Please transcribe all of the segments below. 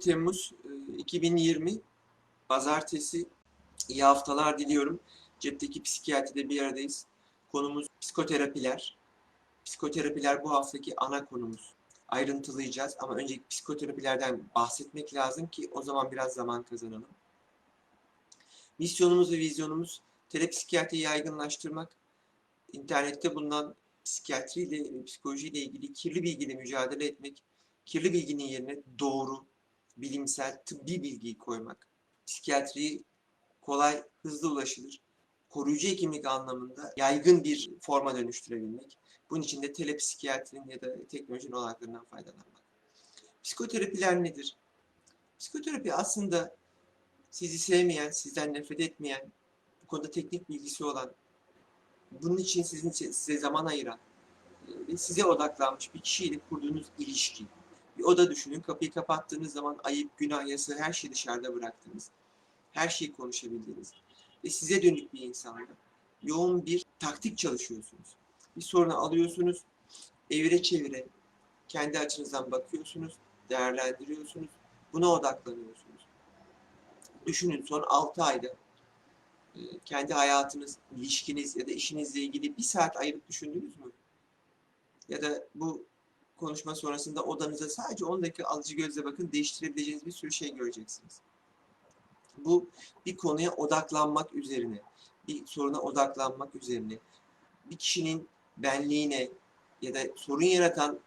12 Temmuz e, 2020 Pazartesi. İyi haftalar diliyorum. Cepteki psikiyatride bir aradayız. Konumuz psikoterapiler. Psikoterapiler bu haftaki ana konumuz. Ayrıntılayacağız ama önce psikoterapilerden bahsetmek lazım ki o zaman biraz zaman kazanalım. Misyonumuz ve vizyonumuz terapsikiyatriyi yaygınlaştırmak, internette bulunan psikiyatriyle ve psikolojiyle ilgili kirli bilgiyle mücadele etmek, kirli bilginin yerine doğru, bilimsel, tıbbi bilgiyi koymak, psikiyatriyi kolay, hızlı ulaşılır, koruyucu hekimlik anlamında yaygın bir forma dönüştürebilmek. Bunun için de telepsikiyatrinin ya da teknolojinin olanaklarından faydalanmak. Psikoterapiler nedir? Psikoterapi aslında sizi sevmeyen, sizden nefret etmeyen, bu konuda teknik bilgisi olan, bunun için sizin size zaman ayıran ve size odaklanmış bir kişiyle kurduğunuz ilişki. Bir oda düşünün, kapıyı kapattığınız zaman ayıp, günah, yasa her şeyi dışarıda bıraktınız. Her şeyi konuşabildiğiniz ve size dönük bir insanla yoğun bir taktik çalışıyorsunuz. Bir sorunu alıyorsunuz, evire çevire kendi açınızdan bakıyorsunuz, değerlendiriyorsunuz, buna odaklanıyorsunuz. Düşünün son 6 ayda e, kendi hayatınız, ilişkiniz ya da işinizle ilgili bir saat ayırıp düşündünüz mü? Ya da bu konuşma sonrasında odanıza sadece 10 dakika alıcı gözle bakın değiştirebileceğiniz bir sürü şey göreceksiniz. Bu bir konuya odaklanmak üzerine, bir soruna odaklanmak üzerine, bir kişinin benliğine ya da sorun yaratan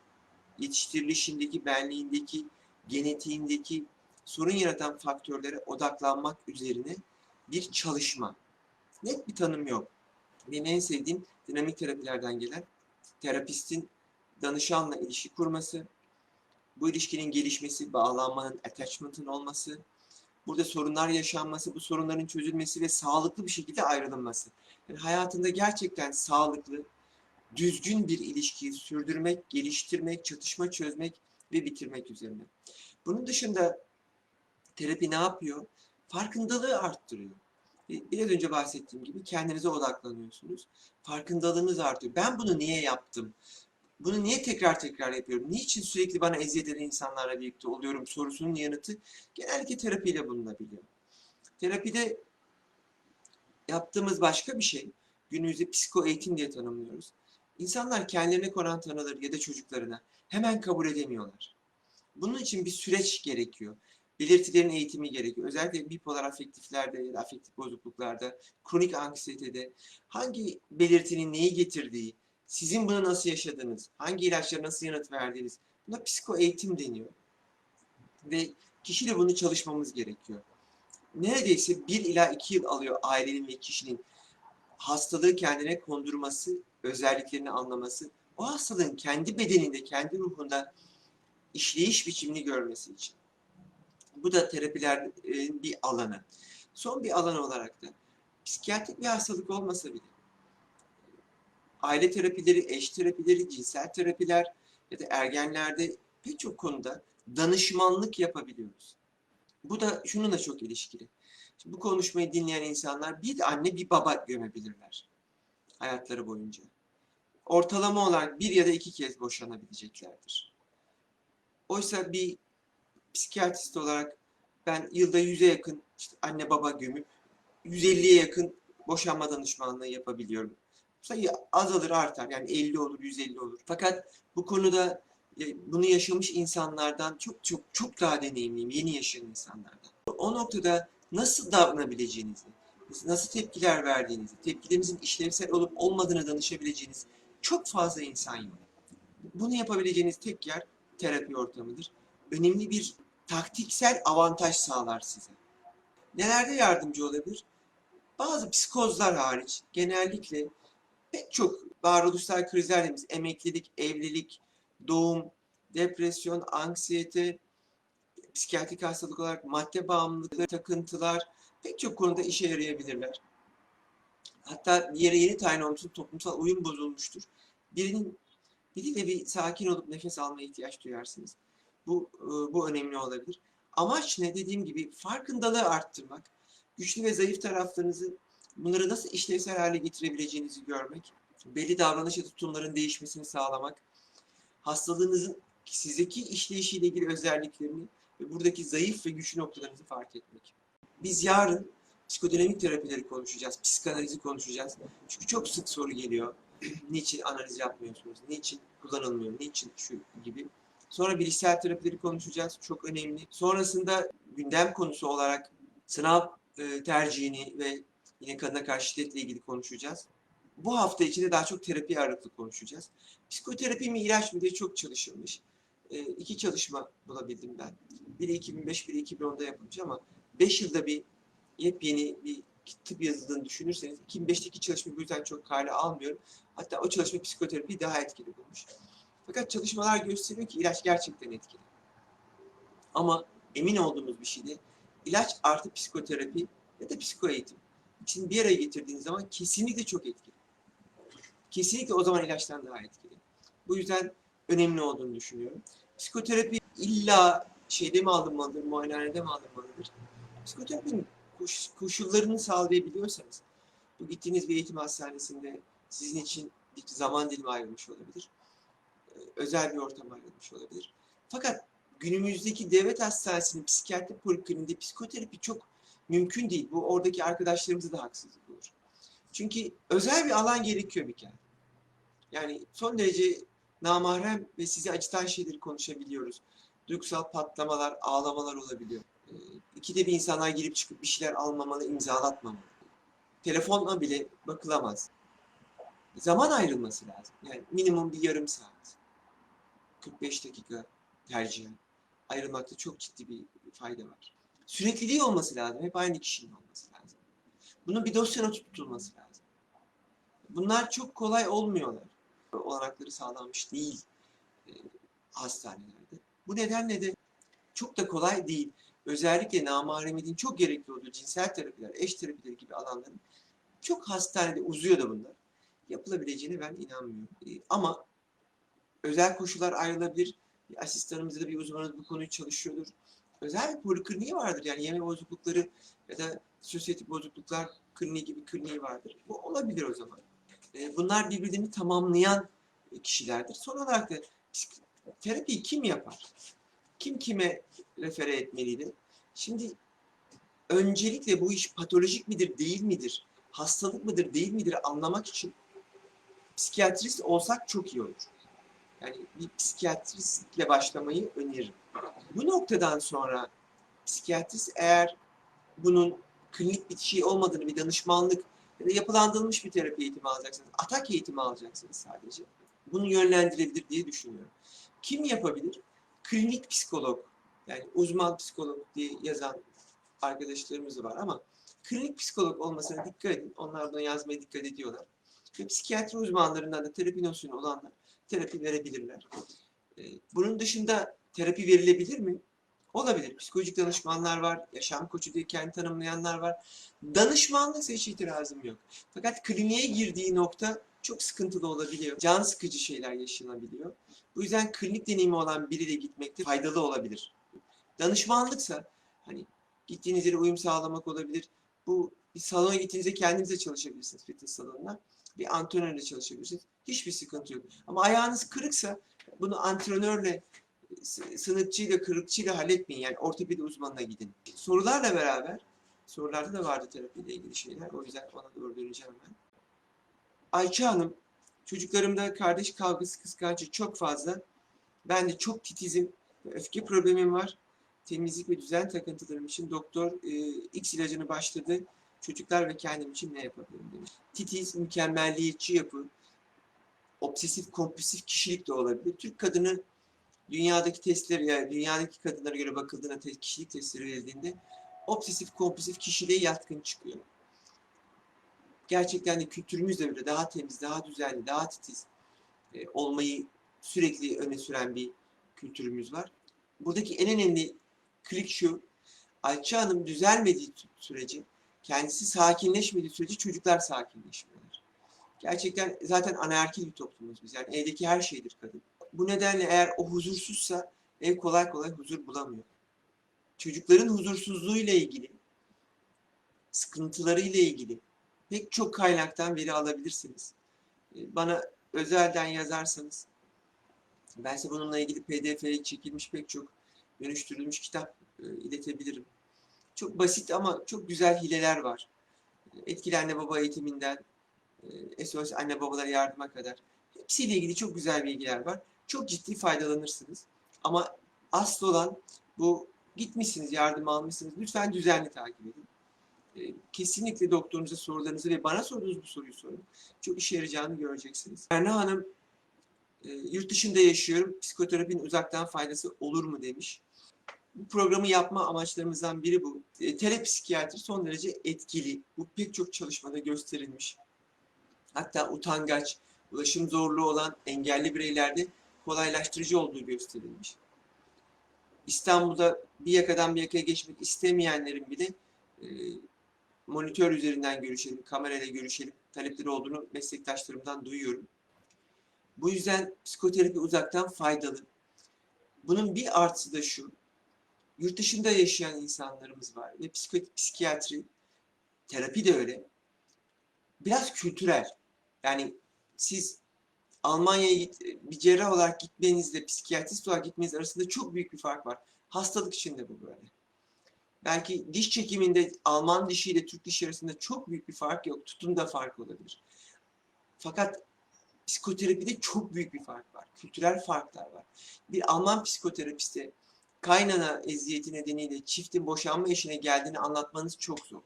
yetiştirilişindeki benliğindeki, genetiğindeki sorun yaratan faktörlere odaklanmak üzerine bir çalışma. Net bir tanım yok. Benim en sevdiğim dinamik terapilerden gelen terapistin danışanla ilişki kurması, bu ilişkinin gelişmesi, bağlanmanın, attachment'ın olması, burada sorunlar yaşanması, bu sorunların çözülmesi ve sağlıklı bir şekilde ayrılınması. Yani hayatında gerçekten sağlıklı, düzgün bir ilişkiyi sürdürmek, geliştirmek, çatışma çözmek ve bitirmek üzerine. Bunun dışında terapi ne yapıyor? Farkındalığı arttırıyor. Biraz önce bahsettiğim gibi kendinize odaklanıyorsunuz. Farkındalığınız artıyor. Ben bunu niye yaptım? Bunu niye tekrar tekrar yapıyorum? Niçin sürekli bana eziyet eden insanlarla birlikte oluyorum sorusunun yanıtı genellikle terapiyle bulunabiliyor. Terapide yaptığımız başka bir şey, günümüzde psiko eğitim diye tanımlıyoruz. İnsanlar kendilerine konan tanıları ya da çocuklarına hemen kabul edemiyorlar. Bunun için bir süreç gerekiyor. Belirtilerin eğitimi gerekiyor. Özellikle bipolar afektiflerde ya da afektif bozukluklarda, kronik anksiyetede hangi belirtinin neyi getirdiği, sizin bunu nasıl yaşadığınız, hangi ilaçlara nasıl yanıt verdiğiniz, buna psiko eğitim deniyor. Ve kişiyle bunu çalışmamız gerekiyor. Neredeyse bir ila iki yıl alıyor ailenin ve kişinin hastalığı kendine kondurması, özelliklerini anlaması, o hastalığın kendi bedeninde, kendi ruhunda işleyiş biçimini görmesi için. Bu da terapilerin bir alanı. Son bir alan olarak da psikiyatrik bir hastalık olmasa bile aile terapileri, eş terapileri, cinsel terapiler ya da ergenlerde pek çok konuda danışmanlık yapabiliyoruz. Bu da şununla çok ilişkili. Şimdi bu konuşmayı dinleyen insanlar bir anne bir baba gömebilirler hayatları boyunca. Ortalama olarak bir ya da iki kez boşanabileceklerdir. Oysa bir psikiyatrist olarak ben yılda yüze yakın işte anne baba gömüp 150'ye yakın boşanma danışmanlığı yapabiliyorum. Sayı azalır artar yani 50 olur 150 olur. Fakat bu konuda e, bunu yaşamış insanlardan çok çok çok daha deneyimliyim yeni yaşayan insanlardan. O noktada nasıl davranabileceğinizi, nasıl tepkiler verdiğinizi, tepkilerinizin işlevsel olup olmadığını danışabileceğiniz çok fazla insan yok. Bunu yapabileceğiniz tek yer terapi ortamıdır. Önemli bir taktiksel avantaj sağlar size. Nelerde yardımcı olabilir? Bazı psikozlar hariç genellikle pek çok varoluşsal krizler dediğimiz emeklilik, evlilik, doğum, depresyon, anksiyete, psikiyatrik hastalık olarak madde bağımlılıkları, takıntılar pek çok konuda işe yarayabilirler. Hatta yere yeni tayin olmuştur, toplumsal uyum bozulmuştur. Birinin biriyle bir sakin olup nefes almaya ihtiyaç duyarsınız. Bu, bu önemli olabilir. Amaç ne dediğim gibi farkındalığı arttırmak, güçlü ve zayıf taraflarınızı bunları nasıl işlevsel hale getirebileceğinizi görmek, belli davranış ve tutumların değişmesini sağlamak, hastalığınızın sizdeki işleyişiyle ilgili özelliklerini ve buradaki zayıf ve güçlü noktalarınızı fark etmek. Biz yarın psikodinamik terapileri konuşacağız, psikanalizi konuşacağız. Çünkü çok sık soru geliyor. niçin analiz yapmıyorsunuz? Niçin kullanılmıyor? Niçin şu gibi. Sonra bilişsel terapileri konuşacağız. Çok önemli. Sonrasında gündem konusu olarak sınav e, tercihini ve yine kadına karşı şiddetle ilgili konuşacağız. Bu hafta içinde daha çok terapi ağırlıklı konuşacağız. Psikoterapi mi ilaç mı diye çok çalışılmış. E, iki çalışma bulabildim ben. Biri 2005, biri 2010'da yapılmış ama 5 yılda bir yepyeni bir tıp yazıldığını düşünürseniz 2005'teki çalışmayı bu yüzden çok kale almıyorum. Hatta o çalışma psikoterapiyi daha etkili bulmuş. Fakat çalışmalar gösteriyor ki ilaç gerçekten etkili. Ama emin olduğumuz bir şey de ilaç artı psikoterapi ya da psikoeğitim için bir araya getirdiğiniz zaman kesinlikle çok etkili. Kesinlikle o zaman ilaçtan daha etkili. Bu yüzden önemli olduğunu düşünüyorum. Psikoterapi illa şeyde mi alınmalıdır, muayenehanede mi alınmalıdır? Psikoterapinin koş, koşullarını sağlayabiliyorsanız, bu gittiğiniz bir eğitim hastanesinde sizin için bir zaman dilimi ayrılmış olabilir. Ee, Özel bir ortam ayrılmış olabilir. Fakat günümüzdeki devlet hastanesinin psikiyatri polikliniğinde psikoterapi çok mümkün değil. Bu oradaki arkadaşlarımıza da haksızlık olur. Çünkü özel bir alan gerekiyor bir kere. Yani son derece namahrem ve sizi acıtan şeyleri konuşabiliyoruz. Duygusal patlamalar, ağlamalar olabiliyor. Ee, İkide bir insanlar girip çıkıp bir şeyler almamalı, imzalatmamalı. Telefonla bile bakılamaz. Zaman ayrılması lazım. Yani minimum bir yarım saat. 45 dakika tercihen. Ayrılmakta çok ciddi bir fayda var. Sürekliliği olması lazım. Hep aynı kişinin olması lazım. Bunun bir dosya notu tutulması lazım. Bunlar çok kolay olmuyorlar. Olanakları sağlanmış değil e, hastanelerde. Bu nedenle de çok da kolay değil. Özellikle namahremiyetin çok gerekli olduğu cinsel terapiler, eş terapileri gibi alanların çok hastanede uzuyor da bunlar. Yapılabileceğine ben inanmıyorum. E, ama özel koşullar ayrılabilir. Bir asistanımız da bir uzmanımız bu konuyu çalışıyordur. Özel bir polikliniği vardır. Yani yeme bozuklukları ya da sosyetik bozukluklar kliniği gibi kliniği vardır. Bu olabilir o zaman. E, Bunlar birbirlerini tamamlayan kişilerdir. Son olarak da terapiyi kim yapar? Kim kime refere etmeliydi? Şimdi öncelikle bu iş patolojik midir, değil midir? Hastalık mıdır, değil midir anlamak için psikiyatrist olsak çok iyi olur. Yani bir psikiyatristle başlamayı öneririm. Bu noktadan sonra psikiyatrist eğer bunun klinik bir şey olmadığını, bir danışmanlık ya da yapılandırılmış bir terapi eğitimi alacaksınız, atak eğitimi alacaksınız sadece. Bunu yönlendirebilir diye düşünüyorum. Kim yapabilir? Klinik psikolog, yani uzman psikolog diye yazan arkadaşlarımız var ama klinik psikolog olmasına dikkat edin. Onlar buna yazmaya dikkat ediyorlar. Ve psikiyatri uzmanlarından da terapi nosyonu olanlar terapi verebilirler. Ee, Bunun dışında terapi verilebilir mi? Olabilir. Psikolojik danışmanlar var, yaşam koçu diye kendi tanımlayanlar var. Danışmanlıksa hiç itirazım yok. Fakat kliniğe girdiği nokta çok sıkıntılı olabiliyor. Can sıkıcı şeyler yaşanabiliyor. Bu yüzden klinik deneyimi olan biriyle gitmekte faydalı olabilir. Danışmanlıksa hani gittiğiniz yere uyum sağlamak olabilir. Bu bir salona gittiğinizde kendinize çalışabilirsiniz fitness salonuna. Bir antrenörle çalışabilirsiniz. Hiçbir sıkıntı yok. Ama ayağınız kırıksa bunu antrenörle sınıfçıyla, kırıkçıyla halletmeyin. Yani ortopedi uzmanına gidin. Sorularla beraber, sorularda da vardı terapiyle ilgili şeyler. O yüzden ona doğru döneceğim ben. Ayça Hanım, çocuklarımda kardeş kavgası, kıskançlık çok fazla. Ben de çok titizim. Öfke problemim var. Temizlik ve düzen takıntılarım için doktor e, X ilacını başladı. Çocuklar ve kendim için ne yapabilirim demiş. Titiz, mükemmelliyetçi yapı, obsesif kompulsif kişilik de olabilir. Türk kadını dünyadaki testleri yani dünyadaki kadınlara göre bakıldığında te- kişilik testleri verildiğinde obsesif kompulsif kişiliğe yatkın çıkıyor. Gerçekten de kültürümüzde bile daha temiz, daha düzenli, daha titiz e, olmayı sürekli öne süren bir kültürümüz var. Buradaki en önemli klik şu, Ayça Hanım düzelmediği sürece, kendisi sakinleşmediği sürece çocuklar sakinleşmiyorlar. Gerçekten zaten anaerkil bir toplumuz biz. Yani evdeki her şeydir kadın. Bu nedenle eğer o huzursuzsa ev kolay kolay huzur bulamıyor. Çocukların huzursuzluğuyla ilgili, sıkıntılarıyla ilgili pek çok kaynaktan veri alabilirsiniz. E, Bana özelden yazarsanız ben size bununla ilgili pdf'ye çekilmiş pek çok dönüştürülmüş kitap e, iletebilirim. Çok basit ama çok güzel hileler var. Etkili anne baba eğitiminden e, SOS anne babalara yardıma kadar. Hepsiyle ilgili çok güzel bilgiler var. Çok ciddi faydalanırsınız. Ama asıl olan bu gitmişsiniz, yardım almışsınız. Lütfen düzenli takip edin. E, Kesinlikle doktorunuza sorularınızı ve bana sorduğunuz bu soruyu sorun. Çok işe yarayacağını göreceksiniz. Berna Hanım, e, yurt dışında yaşıyorum. Psikoterapinin uzaktan faydası olur mu demiş. Bu programı yapma amaçlarımızdan biri bu. E, telepsikiyatri son derece etkili. Bu pek çok çalışmada gösterilmiş. Hatta utangaç, ulaşım zorluğu olan engelli bireylerde kolaylaştırıcı olduğu gösterilmiş. İstanbul'da bir yakadan bir yakaya geçmek istemeyenlerin bile e, monitör üzerinden görüşelim, kamerayla görüşelim talepleri olduğunu meslektaşlarımdan duyuyorum. Bu yüzden psikoterapi uzaktan faydalı. Bunun bir artısı da şu, yurt dışında yaşayan insanlarımız var ve psikiyatri, terapi de öyle. Biraz kültürel. Yani siz Almanya'ya git, bir cerrah olarak gitmenizle psikiyatrist olarak gitmeniz arasında çok büyük bir fark var. Hastalık için de bu böyle. Belki diş çekiminde Alman dişiyle Türk dişi arasında çok büyük bir fark yok. Tutumda fark olabilir. Fakat psikoterapide çok büyük bir fark var. Kültürel farklar var. Bir Alman psikoterapiste kaynana eziyeti nedeniyle çiftin boşanma işine geldiğini anlatmanız çok zor.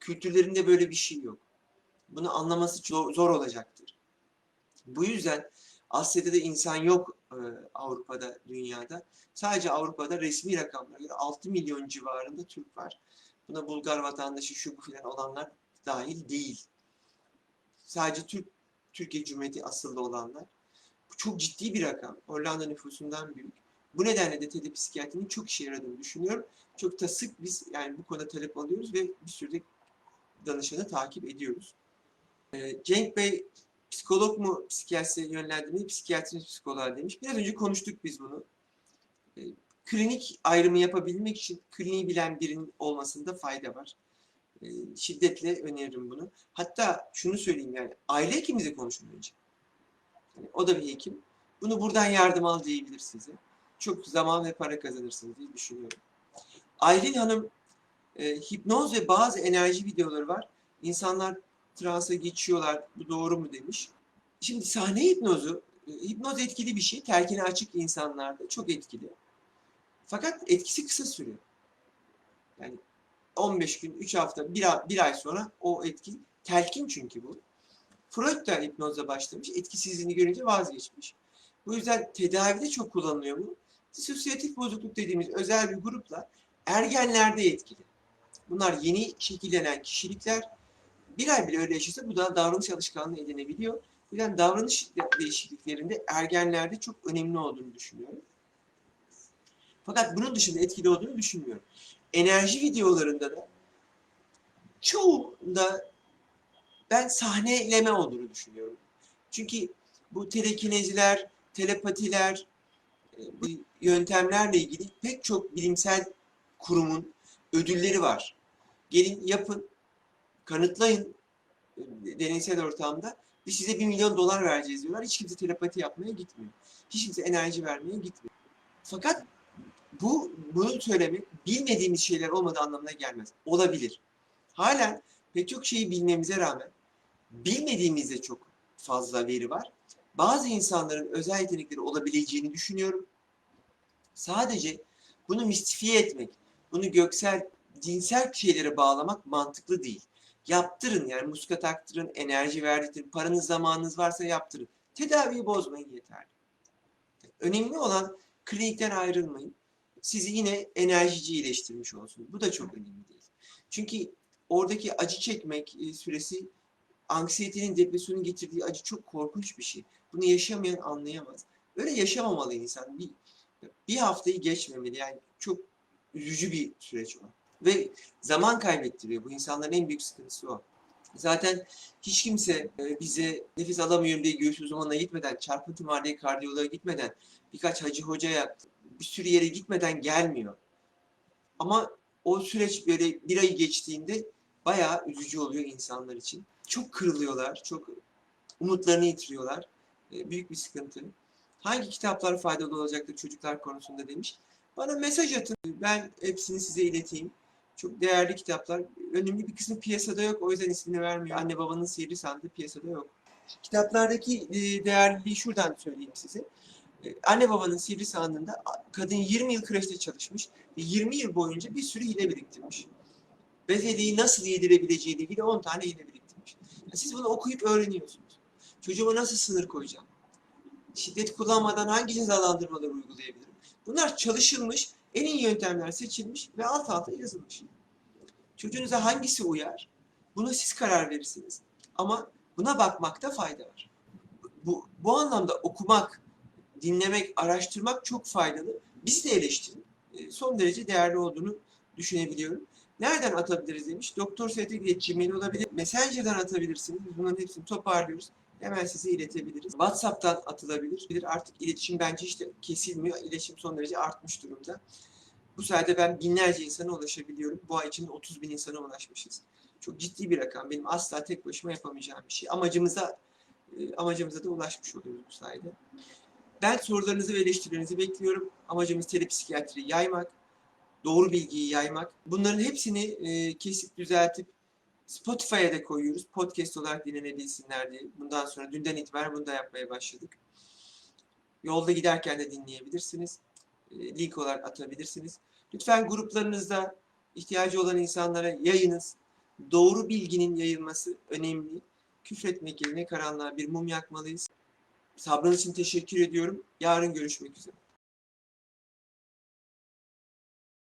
Kültürlerinde böyle bir şey yok. Bunu anlaması zor olacaktır. Bu yüzden Asya'da da insan yok e, Avrupa'da, dünyada. Sadece Avrupa'da resmi rakamlara göre 6 milyon civarında Türk var. Buna Bulgar vatandaşı şu bu filan olanlar dahil değil. Sadece Türk Türkiye Cumhuriyeti asıllı olanlar. Bu çok ciddi bir rakam. Hollanda nüfusundan büyük. Bu nedenle de telepsikiyatrinin çok işe yaradığını düşünüyorum. Çok da sık biz yani bu konuda talep alıyoruz ve bir sürü de danışanı takip ediyoruz. Ee, Cenk Bey psikolog mu psikiyatriye yönlendirmeyi, psikiyatri psikoloğa demiş. Biraz önce konuştuk biz bunu. Ee, klinik ayrımı yapabilmek için kliniği bilen birinin olmasında fayda var. Ee, şiddetle öneririm bunu. Hatta şunu söyleyeyim yani aile hekimize konuşun önce. Yani o da bir hekim. Bunu buradan yardım al diyebilir size. Çok zaman ve para kazanırsınız diye düşünüyorum. Aylin Hanım e, hipnoz ve bazı enerji videoları var. İnsanlar transa geçiyorlar. Bu doğru mu demiş. Şimdi sahne hipnozu, e, hipnoz etkili bir şey. Telkine açık insanlarda çok etkili. Fakat etkisi kısa sürüyor. Yani 15 gün, 3 hafta, 1 ay, bir ay sonra o etki telkin çünkü bu. Freud da hipnozla başlamış. Etkisizliğini görünce vazgeçmiş. Bu yüzden tedavide çok kullanılıyor bu. Disosiyatif bozukluk dediğimiz özel bir grupla ergenlerde etkili. Bunlar yeni şekillenen kişilikler. Bir ay bile öyle yaşasa bu da davranış alışkanlığı edinebiliyor. Bu yüzden davranış değişikliklerinde ergenlerde çok önemli olduğunu düşünüyorum. Fakat bunun dışında etkili olduğunu düşünmüyorum. Enerji videolarında da çoğunda ben sahneleme olduğunu düşünüyorum. Çünkü bu telekineziler, telepatiler, e, bu yöntemlerle ilgili pek çok bilimsel kurumun ödülleri var. Gelin yapın, kanıtlayın e, deneysel ortamda. Biz size bir milyon dolar vereceğiz diyorlar. Hiç kimse telepati yapmaya gitmiyor. Hiç kimse enerji vermeye gitmiyor. Fakat bu bunu söylemek bilmediğimiz şeyler olmadığı anlamına gelmez. Olabilir. Halen pek çok şeyi bilmemize rağmen bilmediğimizde çok fazla veri var. Bazı insanların özel yetenekleri olabileceğini düşünüyorum. Sadece bunu mistifiye etmek, bunu göksel, dinsel şeylere bağlamak mantıklı değil. Yaptırın yani muska taktırın, enerji verdirtin, paranız zamanınız varsa yaptırın. Tedaviyi bozmayın yeterli. Önemli olan klinikten ayrılmayın. Sizi yine enerjici iyileştirmiş olsun. Bu da çok önemli değil. Çünkü oradaki acı çekmek e, süresi anksiyetenin, depresyonun getirdiği acı çok korkunç bir şey. Bunu yaşamayan anlayamaz. Öyle yaşamamalı insan. Bir, bir haftayı geçmemeli. Yani çok üzücü bir süreç o. Ve zaman kaybettiriyor. Bu insanların en büyük sıkıntısı o. Zaten hiç kimse e, bize nefes alamıyorum diye göğüs uzmanına gitmeden, çarpıntı diye kardiyoloğa gitmeden, birkaç hacı hocaya bir sürü yere gitmeden gelmiyor. Ama o süreç böyle bir ay geçtiğinde bayağı üzücü oluyor insanlar için. Çok kırılıyorlar, çok umutlarını yitiriyorlar. E, büyük bir sıkıntı. Hangi kitaplar faydalı olacaktır çocuklar konusunda demiş. Bana mesaj atın. Ben hepsini size ileteyim. Çok değerli kitaplar. Önemli bir kısmı piyasada yok. O yüzden ismini vermiyor. Anne babanın sihirli sandığı piyasada yok. Kitaplardaki e, değerliliği şuradan söyleyeyim size. E, Anne babanın sihirli sandığında kadın 20 yıl kreşte çalışmış ve 20 yıl boyunca bir sürü hile biriktirmiş. Bezeliği nasıl yedirebileceğiyle ilgili 10 tane hile biriktirmiş. Siz bunu okuyup öğreniyorsunuz. Çocuğuma nasıl sınır koyacağım? Şiddet kullanmadan hangi cezalandırmaları uygulayabilirim? Bunlar çalışılmış, en iyi yöntemler seçilmiş ve alt alta yazılmış. Çocuğunuza hangisi uyar? Buna siz karar verirsiniz. Ama buna bakmakta fayda var. Bu, bu anlamda okumak, dinlemek, araştırmak çok faydalı. Biz de eleştirin. E, Son derece değerli olduğunu düşünebiliyorum. Nereden atabiliriz demiş. Doktor Gmail olabilir. Messenger'dan atabilirsiniz. Biz bunların hepsini toparlıyoruz. Hemen size iletebiliriz. WhatsApp'tan atılabilir. Artık iletişim bence işte kesilmiyor. İletişim son derece artmış durumda. Bu sayede ben binlerce insana ulaşabiliyorum. Bu ay içinde 30 bin insana ulaşmışız. Çok ciddi bir rakam. Benim asla tek başıma yapamayacağım bir şey. Amacımıza e, amacımıza da ulaşmış oluyoruz bu sayede. Ben sorularınızı ve eleştirilerinizi bekliyorum. Amacımız telepsikiyatriyi yaymak, doğru bilgiyi yaymak. Bunların hepsini e, kesip düzeltip Spotify'a da koyuyoruz. Podcast olarak dinlenebilsinler diye. Bundan sonra dünden itibaren bunu da yapmaya başladık. Yolda giderken de dinleyebilirsiniz. E, link olarak atabilirsiniz. Lütfen gruplarınızda ihtiyacı olan insanlara yayınız. Doğru bilginin yayılması önemli. Küfretmek yerine karanlığa bir mum yakmalıyız. Sabrınız için teşekkür ediyorum. Yarın görüşmek üzere.